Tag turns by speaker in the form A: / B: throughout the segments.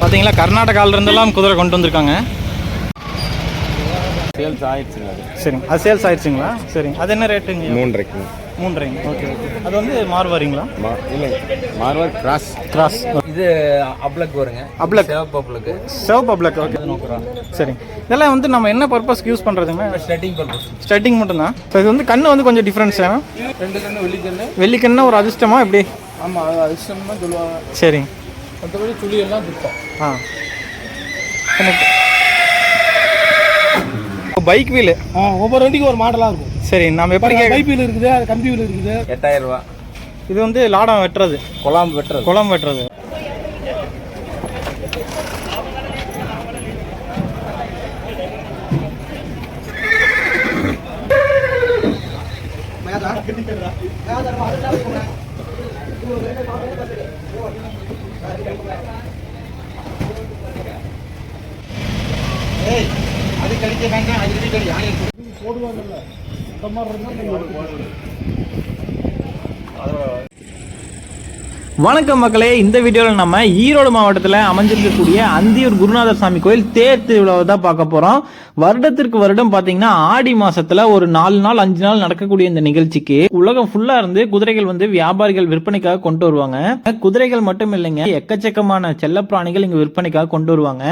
A: பார்த்தீங்களா கர்நாடகால இருந்தெல்லாம் குதிரை கொண்டு வந்திருக்காங்க.
B: சேல்ஸ் ஆயிடுச்சுங்க அது.
A: சரிங்க. அது சேல்ஸ் ஆயிடுச்சுங்களா? சரிங்க. அது என்ன ரேட்டுங்க
B: மூன்றரைக்கு
A: மூன்றரைங்க. ஓகே ஓகே அது வந்து மாறுவாரிங்களா
B: மா இல்லை மார்வார் கிராஸ்.
A: கிராஸ்.
C: இது அப்ளக் வருங்க.
A: அப்ளக்.
C: சிவப்பு அப்ளக்கு.
A: சிவப்பு அப்ளக் ஓகே சரிங்க. இதெல்லாம் வந்து நம்ம என்ன பர்பஸ்க்கு யூஸ் பண்ணுறதுங்க
C: ஸ்டெட்டிங் பர்பஸ்
A: ஸ்டார்டிங் மட்டும்தான். இப்போ இது வந்து கண்ணு வந்து கொஞ்சம் டிஃப்ரென்ஸ்
C: ரெண்டு கண்ணு வெள்ளிக்கண்ணு
A: வெள்ளிக்கண்ணா ஒரு அதிர்ஷ்டமா எப்படி?
C: ஆமாம் அது அதிர்ஷ்டம் தான் சொல்லுவாங்க.
A: சரிங்க.
C: மற்றபடி சுழி எல்லாம் திட்டம்
A: ஆ பைக் வீலு.
D: ஆ ஒவ்வொரு வண்டிக்கும் ஒரு மாடலாக இருக்கும்.
A: சரி நம்ம எப்படி
D: பைப் வீல் இருக்குது அது கம்பி வீல் இருக்குது.
C: எட்டாயிரம் ரூபா.
A: இது வந்து லாடம் வெட்டுறது.
C: குழாம் வெட்டுறது.
A: குளம் வெட்டுறது. அது கடிக்க வேண்டாம் அது இது போடுவாங்கல்ல. அந்த மாதிரி இருந்தால் அதோட வணக்கம் மக்களே இந்த வீடியோவில் நம்ம ஈரோடு மாவட்டத்தில் அமைஞ்சிருக்கக்கூடிய அந்தியூர் குருநாதர் சாமி கோயில் தேர் திருவிழாவை தான் பார்க்க போகிறோம் வருடத்திற்கு வருடம் பார்த்தீங்கன்னா ஆடி மாசத்துல ஒரு நாலு நாள் அஞ்சு நாள் நடக்கக்கூடிய இந்த நிகழ்ச்சிக்கு உலகம் ஃபுல்லாக இருந்து குதிரைகள் வந்து வியாபாரிகள் விற்பனைக்காக கொண்டு வருவாங்க. குதிரைகள் மட்டும் இல்லைங்க எக்கச்சக்கமான செல்லப்பிராணிகள் இங்கே விற்பனைக்காக கொண்டு வருவாங்க.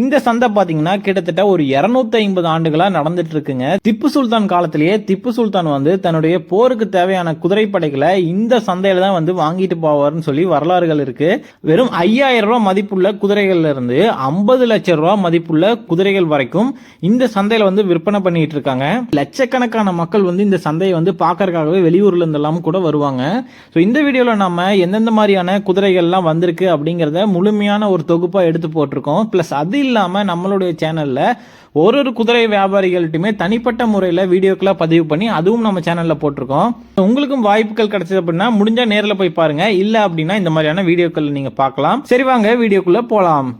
A: இந்த சந்தை பார்த்தீங்கன்னா கிட்டத்தட்ட ஒரு 250 ஐம்பது ஆண்டுகளாக நடந்துட்டு இருக்குங்க திப்பு சுல்தான் காலத்திலேயே திப்பு சுல்தான் வந்து தன்னுடைய போருக்கு தேவையான குதிரைப்படைகளை இந்த சந்தையில தான் வந்து வாங்கிட்டு போவார்னு சொல்லி வரலாறுகள் இருக்கு. வெறும் ஐயாயிரம் ரூபாய் மதிப்புள்ள குதிரைகள்ல இருந்து ஐம்பது லட்சம் ரூபாய் மதிப்புள்ள குதிரைகள் வரைக்கும் இந்த சந்தையில வந்து விற்பனை பண்ணிட்டு இருக்காங்க. லட்சக்கணக்கான மக்கள் வந்து இந்த சந்தையை வந்து பார்க்கறதுக்காகவே வெளியூர்ல இருந்தெல்லாம் கூட வருவாங்க. ஸோ இந்த வீடியோல நம்ம எந்தெந்த மாதிரியான குதிரைகள்லாம் வந்திருக்கு அப்படிங்கிறத முழுமையான ஒரு தொகுப்பா எடுத்து போட்டிருக்கோம். ப்ளஸ் அது இல்லாம நம்மளுடைய சேனல்ல ஒரு ஒரு குதிரை வியாபாரிகள்ட்டுமே தனிப்பட்ட முறையில் வீடியோக்களை பதிவு பண்ணி அதுவும் நம்ம சேனலில் போட்டிருக்கோம். உங்களுக்கும் வாய்ப்புகள் கிடைச்சது அப்படின்னா முடிஞ்சால் நேரில் போய் பாருங்கள் இல்லை அப்படின்னா இந்த மாதிரியான வீடியோக்கள் நீங்கள் பார்க்கலாம். சரி வாங்க வீடியோக்குள்ளே போகலாம்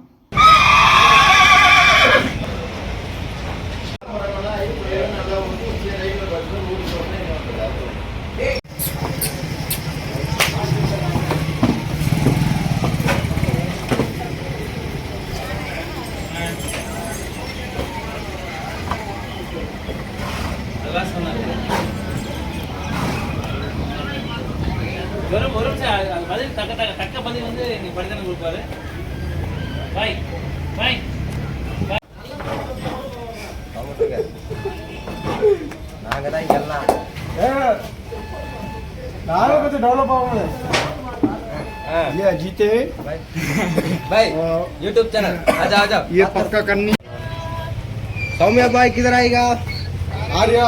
E: வெறும் ஒரு நிமிஷம் அது- அது பதில் தக்க தக்க தக்க பதில் வந்து நீ படித்தானே கொடுப்பாரு பாய் பாய்
C: நாங்கள் தான் இங்கெல்லாம்
D: நானும் கொஞ்சம் டெவலப் ஆகணும் ये जीते
C: பாய் யூடியூப் சேனல் ஆஜா ஆஜா
D: ये पक्का करनी
C: सौम्या भाई किधर आएगा
D: आर्या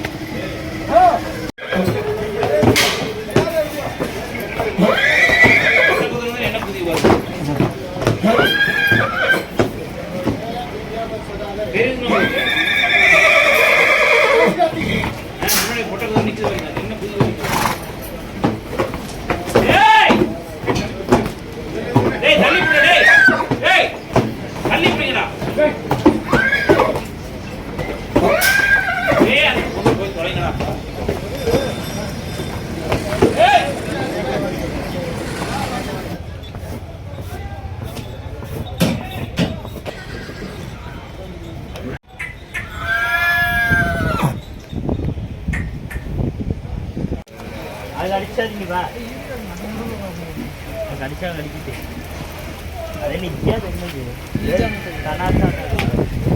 E: தெரியுது உங்களுக்கு? ஆ, tadi kan nggak dikit ya. Ada ninja tuh ini juga. Ninja. Tanah tanah.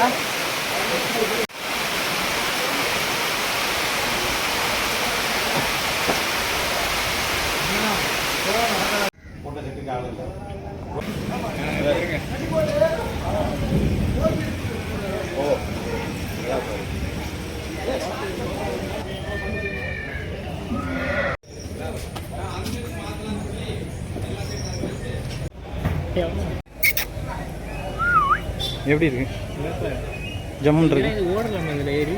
E: 啊。எப்படி இருக்கு? ஜம்முன் இருக்கு ஓடலாம் இதில் ஏறி?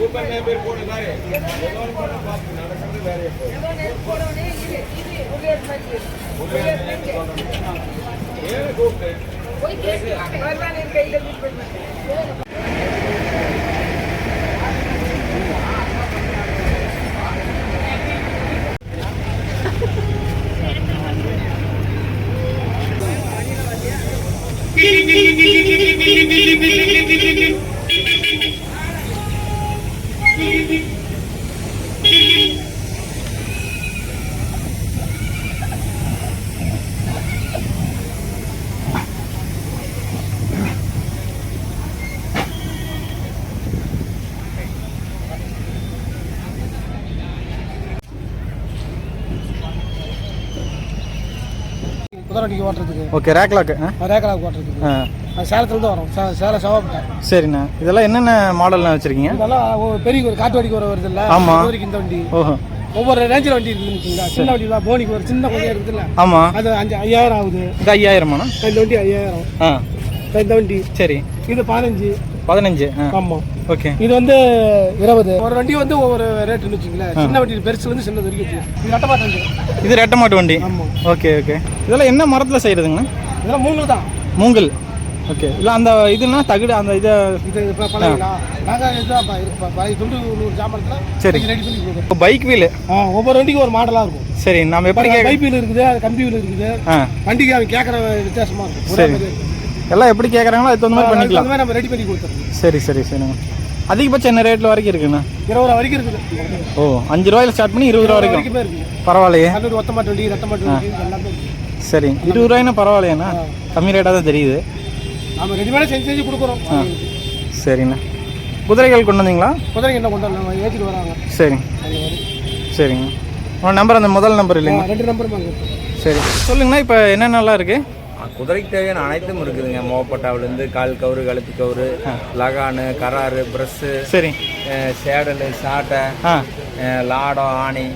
E: ఊపర్ నేపేరు కూడా
F: సరే ఏమి కూర్చే నేను
G: కైలో Thank you.
D: குதிரைக்கு ஓட்டுறதுக்கு.
F: ஓகே ரேக்லாக்கு
D: ரேக்கலாக்கு ஓட்டுறதுக்கு.
F: ஆ.
D: அது சேலத்துலேருந்து வரோம். சே சேலம் செவாப்பட்டேன்
F: சரிண்ணா. இதெல்லாம் என்னென்ன மாடல்லாம் வச்சுருக்கீங்க?
D: இதெல்லாம் ஒரு பெரிய ஒரு காட்டு வண்டிக்கு ஒரு வருது இல்லை?
F: ஆமா.
D: இந்த வண்டி.
F: ஓஹோ.
D: ஒவ்வொரு ரேஞ்சில் வண்டி இருக்குன்னு சின்ன வண்டி தான் போனிக்கு ஒரு சின்ன கொஞ்சம் இருக்குதுல்ல
F: ஆமாம்
D: அது அஞ்சு ஐயாயிரம் ஆகுது.
F: இது ஐயாயிரமாண்ணா?
D: இந்த வண்டி ஐயாயிரம்.
F: ஆ.
D: இந்த வண்டி.
F: சரி.
D: இது பதினஞ்சு.
F: பதினஞ்சு.
D: ஆமாம்
F: ஓகே.
D: இது வந்து இருபது. ஒரு வண்டி வந்து ஒவ்வொரு ரேட்டுன்னு வச்சுங்களேன் சின்ன வண்டி பெருசுல இருந்து சின்னது வரைக்கும். இது ரெட்டமாட்டு
F: இது ரெட்டை மாட்டு வண்டி.
D: ஆமாம்
F: ஓகே ஓகே. இதெல்லாம் என்ன மரத்தில் செய்கிறதுங்கண்ணா
D: இதெல்லாம் மூணு தான்.
F: மூங்கல். ஓகே. இல்லை அந்த இதுனா தகுடு அந்த இதை
D: இது இப்போ இது
F: சரி.
D: ரெடி பண்ணி கொடுக்குறோம்
F: பைக் வீலு
D: ஆ ஒவ்வொரு வண்டிக்கும் ஒரு மாடலாக இருக்கும்.
F: சரி நம்ம எப்படி
D: பைப் வீல் இருக்குது கம்பி வீல் இருக்குது. வண்டிக்கு அவன் கேட்குற வித்தியாசமாக இருக்கும்.
F: சரி. எல்லாம் எப்படி கேட்குறாங்களோ அது தகுந்த மாதிரி
D: அதுக்கு
F: பண்ணிக்கலாம்.
D: நம்ம ரெடி பண்ணி கொடுத்துருவோம்
F: சரி சரி சரிங்க அதிகபட்சம் என்ன ரேட்டில் வரைக்கும் இருக்குண்ணா?
D: இருபது ரூபா வரைக்கும் இருக்குது.
F: ஓ அஞ்சு ரூபாயில ஸ்டார்ட் பண்ணி இருபது ரூபா வரைக்கும். பரவாயில்லையே
D: கல்லூரி ஒத்த மாட்டு வண்டி ரெட்ட மாட்டு வண்டி இது எல்லாமே
F: சரி இருபது ரூபாய்னா பரவாயில்லையாண்ணா? கம்மி ரேட்டாக தான் தெரியுது.
D: நம்ம ரெடிமேடாக செஞ்சு செஞ்சு கொடுக்குறோம்.
F: சரிண்ணா. குதிரைகள் கொண்டு வந்தீங்களா?
D: குதிரைக்கு என்ன கொண்டு வரலாம் ஏற்றிட்டு வராங்க.
F: சரி.
D: அந்த மாதிரி.
F: சரிங்க உங்கள் நம்பர் அந்த முதல் நம்பர் இல்லைங்க
D: ஆ, ரெண்டு இருக்கு
F: சரி. சொல்லுங்கண்ணா இப்போ என்னென்னலாம் இருக்குது
B: குதிரைக்கு தேவையான அனைத்தும் இருக்குதுங்க. மோப்பட்டாவிலேருந்து கால் கவுரு கழுத்து கவுரு லகானு கராரு ப்ரெஸ்ஸு
F: சரி.
B: சேடலு சாட்டை லாடம் ஆணி.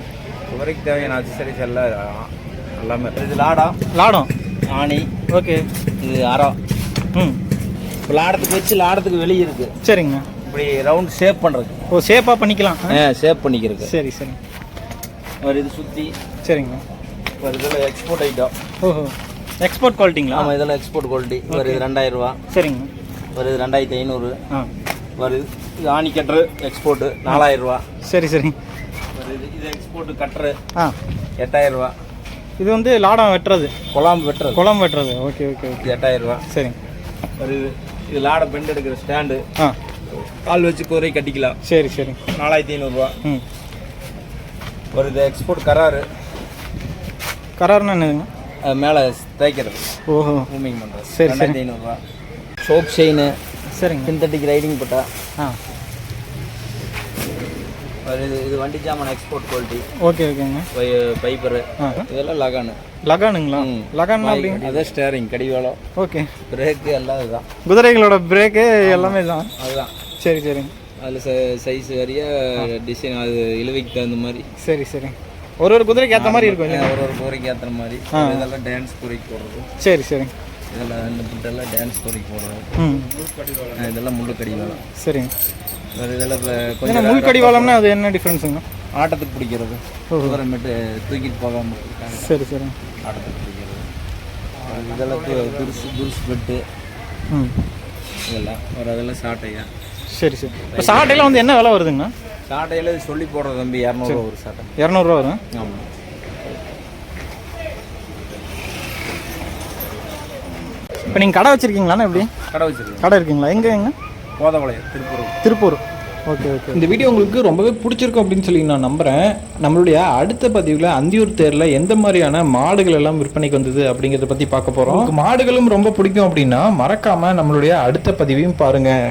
B: குதிரைக்கு தேவையான அக்சசரிஸ் எல்லாம் எல்லாமே. இது லாடம்
F: லாடம்
B: ஆணி.
F: ஓகே.
B: இது அறம்
F: ம்.
B: இப்போ லாடத்துக்கு வச்சு லாடத்துக்கு வெளியே இருக்கு.
F: சரிங்க.
B: இப்படி ரவுண்ட் ஷேப் பண்ணுறது
F: ஓ சேஃபாக பண்ணிக்கலாம். ஆ?
B: ஷேப் பண்ணிக்கிறதுக்கு.
F: சரி சரி.
B: ஒரு இது சுற்றி
F: சரிங்க.
B: ஒரு இதில் எக்ஸ்போர்ட் ஐட்டம்
F: ஓஹோ. எக்ஸ்போர்ட் குவாலிட்டிங்களா
B: ஆமாம் இதெல்லாம் எக்ஸ்போர்ட் குவாலிட்டி ஒரு இது ரெண்டாயிரம் ரூபா
F: சரிங்க.
B: ஒரு இது ரெண்டாயிரத்தி ஐநூறு.
F: ஆ.
B: ஒரு இது ஆணி கட்டுரு எக்ஸ்போர்ட்டு நாலாயிரம் ரூபா
F: சரி சரி.
B: ஒரு இது இது எக்ஸ்போர்ட்டு கட்டுரு
F: ஆ.
B: எட்டாயிரம் ரூபா
F: இது வந்து லாடம் வெட்டுறது.
B: குழாம்பு வெட்டுறது.
F: குளம் வெட்டுறது. Okay okay
B: okay. எட்டாயிரம் ரூபா
F: சரி.
B: ஒரு இது இது லாடை பெண்ட் எடுக்கிற ஸ்டாண்டு.
F: ஆ.
B: கால் வச்சு குதிரை கட்டிக்கலாம்.
F: சரி சரி.
B: நாலாயிரத்தி ஐநூறுரூவா.
F: ம்.
B: ஒரு இது எக்ஸ்போர்ட் கராரு
F: கரார்னா என்னதுங்க?
B: மேலே தேய்க்கிறது.
F: ஓஹோ.
B: மூமிங் பண்ணுறது
F: சரி,
B: ரெண்டாயிரத்தி ஐநூறுரூவா சோப் செயின்
F: சரிங்க.
B: சிந்தட்டிக் ரைடிங் பட்டா.
F: ஆ.
B: இது இது வண்டி ஜாமான் எக்ஸ்போர்ட் குவாலிட்டி
F: ஓகே ஓகேங்க.
B: பைப்பரு. இதெல்லாம் லகானு.
F: லகானுங்களா? லகான்னா அப்படிங்க
B: அதே ஸ்டேரிங் கடிவாளம்.
F: ஓகே.
B: பிரேக்கு எல்லாம் இதுதான்.
F: குதிரைகளோட பிரேக்கு எல்லாமே தான்
B: அதுதான்.
F: சரி சரிங்க
B: அதில் சைஸ் வரைய டிசைன் அது இழுவைக்கு தகுந்த மாதிரி.
F: சரி சரி. ஒரு ஒரு குதிரைக்கு ஏற்ற மாதிரி இருக்கும். இல்லையா?
B: ஒரு ஒரு குறைக்கு ஏற்றுற மாதிரி. இதெல்லாம் டான்ஸ் குறைக்கு போடுறது.
F: சரி சரி.
B: இதெல்லாம் இந்த புட்டெல்லாம் டான்ஸ் குறைக்கு போடுறது. இதெல்லாம் முள்ளு கடிவாளம்
F: சரிங்க
B: இதெல்லாம் கொஞ்சம்
F: முள் கடிவாளம்னா அது என்ன டிஃப்ரென்ஸுங்க
B: ஆட்டத்துக்கு பிடிக்கிறது. குதிரைமேட்டு தூக்கிட்டு இருக்காங்க.
A: சரி சரி.
B: ஆட்டத்துக்கு பிடிக்கிறது. இதெல்லாம் துருசு துருசு பெட்டு இதெல்லாம். ஒரு அதெல்லாம் சாட்டையா?
A: சரி சரி. இப்போ சாட்டையெல்லாம் வந்து என்ன விலை வருதுங்கண்ணா?
B: சாட்டையில் சொல்லி போடுற தம்பி இரநூறுவா ஒரு சாட்டை.
A: இரநூறுவா வரும்?
B: ஆமாம்
A: இப்போ நீங்கள் கடை வச்சுருக்கீங்களாண்ணா எப்படி?
B: கடை வச்சிருக்கேன்
A: கடை இருக்குங்களா? எங்கே எங்க?
B: கோதவளையம் திருப்பூர்.
A: திருப்பூர். Okay okay. இந்த வீடியோ உங்களுக்கு ரொம்பவே பிடிச்சிருக்கும் அப்படின்னு சொல்லி நான் நம்புகிறேன் நம்மளுடைய அடுத்த பதிவில் அந்தியூர் தேரில் எந்த மாதிரியான மாடுகள் எல்லாம் விற்பனைக்கு வந்தது அப்படிங்கிறத பற்றி பார்க்க போகிறோம் மாடுகளும் ரொம்ப பிடிக்கும் அப்படின்னா மறக்காமல் நம்மளுடைய அடுத்த பதிவையும் பாருங்கள்